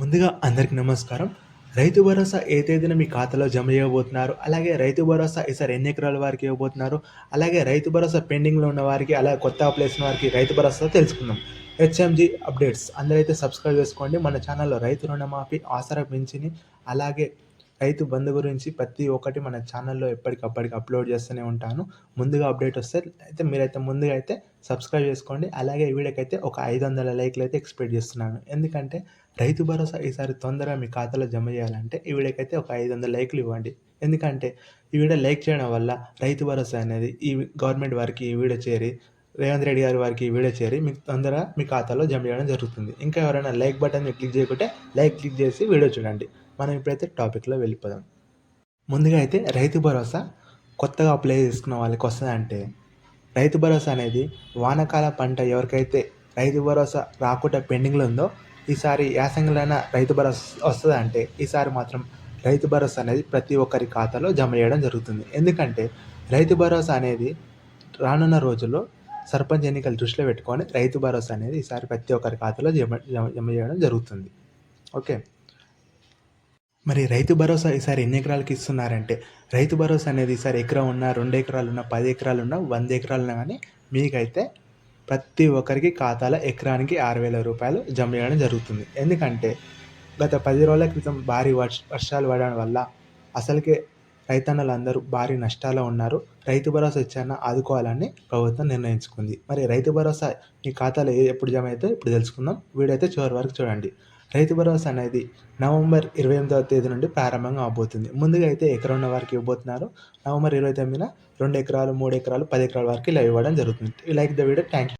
ముందుగా అందరికి నమస్కారం. రైతు భరోసా ఏ తేదీన మీ ఖాతాలో జమ చేయబోతున్నారు? అలాగే రైతు భరోసా ఈసారి ఎన్ని ఎకరాల వారికి ఇవ్వబోతున్నారు? అలాగే రైతు భరోసా పెండింగ్లో ఉన్న వారికి అలాగే కొత్త అప్లై వారికి రైతు భరోసా తెలుసుకుందాం. హెచ్ఎంజీ అప్డేట్స్ అందరైతే సబ్స్క్రైబ్ చేసుకోండి. మన ఛానల్లో రైతు రుణమాఫీ ఆసరా పెంచిని అలాగే రైతు బంధు గురించి ప్రతి ఒక్కటి మన ఛానల్లో ఎప్పటికప్పటికి అప్లోడ్ చేస్తూనే ఉంటాను. ముందుగా అప్డేట్ వస్తే అయితే మీరైతే ముందుగా అయితే సబ్స్క్రైబ్ చేసుకోండి. అలాగే ఈ వీడియోకి అయితే ఒక ఐదు వందల లైక్లు అయితే ఎక్స్పెక్ట్ చేస్తున్నాను. ఎందుకంటే రైతు భరోసా ఈసారి తొందరగా మీ ఖాతాలో జమ చేయాలంటే ఈ వీడియోకి అయితే ఒక ఐదు వందల లైక్లు ఇవ్వండి. ఎందుకంటే ఈ వీడియో లైక్ చేయడం వల్ల రైతు భరోసా అనేది ఈ గవర్నమెంట్ వారికి ఈ వీడియో చేరి రేవంత్ రెడ్డి గారి వారికి వీడియో చేరి మీకు తొందరగా మీ ఖాతాలో జమ చేయడం జరుగుతుంది. ఇంకా ఎవరైనా లైక్ బటన్ క్లిక్ చేయకుంటే లైక్ క్లిక్ చేసి వీడియో చూడండి. మనం ఇప్పుడైతే టాపిక్లో వెళ్ళిపోదాం. ముందుగా అయితే రైతు భరోసా కొత్తగా అప్లై చేసుకున్న వాళ్ళకి వస్తుందంటే రైతు భరోసా అనేది వానకాల పంట ఎవరికైతే రైతు భరోసా రాకుండా పెండింగ్లో ఉందో ఈసారి యాసంగిలైన రైతు భరోసా వస్తుందంటే ఈసారి మాత్రం రైతు భరోసా అనేది ప్రతి ఒక్కరి ఖాతాలో జమ చేయడం జరుగుతుంది. ఎందుకంటే రైతు భరోసా అనేది రానున్న రోజుల్లో సర్పంచ్ ఎన్నికలు దృష్టిలో పెట్టుకొని రైతు భరోసా అనేది ఈసారి ప్రతి ఒక్కరి ఖాతాలో జమ జమ జమ చేయడం జరుగుతుంది. ఓకే. మరి రైతు భరోసా ఈసారి ఎన్ని ఎకరాలకి ఇస్తున్నారంటే రైతు భరోసా అనేది ఈసారి ఎకరం ఉన్నా రెండు ఎకరాలు ఉన్నా పది ఎకరాలు ఉన్నా వంద ఎకరాలు ఉన్నా కానీ మీకైతే ప్రతి ఒక్కరికి ఖాతాలో ఎకరానికి ఆరు వేల రూపాయలు జమ చేయడం జరుగుతుంది. ఎందుకంటే గత పది రోజుల క్రితం భారీ వర్ష వర్షాలు పడడం వల్ల అసలుకే రైతన్నలు అందరూ భారీ నష్టాల్లో ఉన్నారు. రైతు భరోసా ఇచ్చాన ఆదుకోవాలని ప్రభుత్వం నిర్ణయించుకుంది. మరి రైతు భరోసా మీ ఖాతాలో ఎప్పుడు జమ అయితే ఇప్పుడు తెలుసుకుందాం. వీడైతే చివరి వరకు చూడండి. రైతు భరోసా అనేది నవంబర్ ఇరవై ఎనిమిదవ తేదీ నుండి ప్రారంభంగా అవబోతుంది. ముందుగా అయితే ఎకరం ఉన్న వారికి ఇవ్వబోతున్నారు. నవంబర్ ఇరవై తొమ్మిదిన రెండు ఎకరాలు మూడు ఎకరాలు పది ఎకరాల వరకు ఇలా ఇవ్వడం జరుగుతుంది. Like the video. Thank you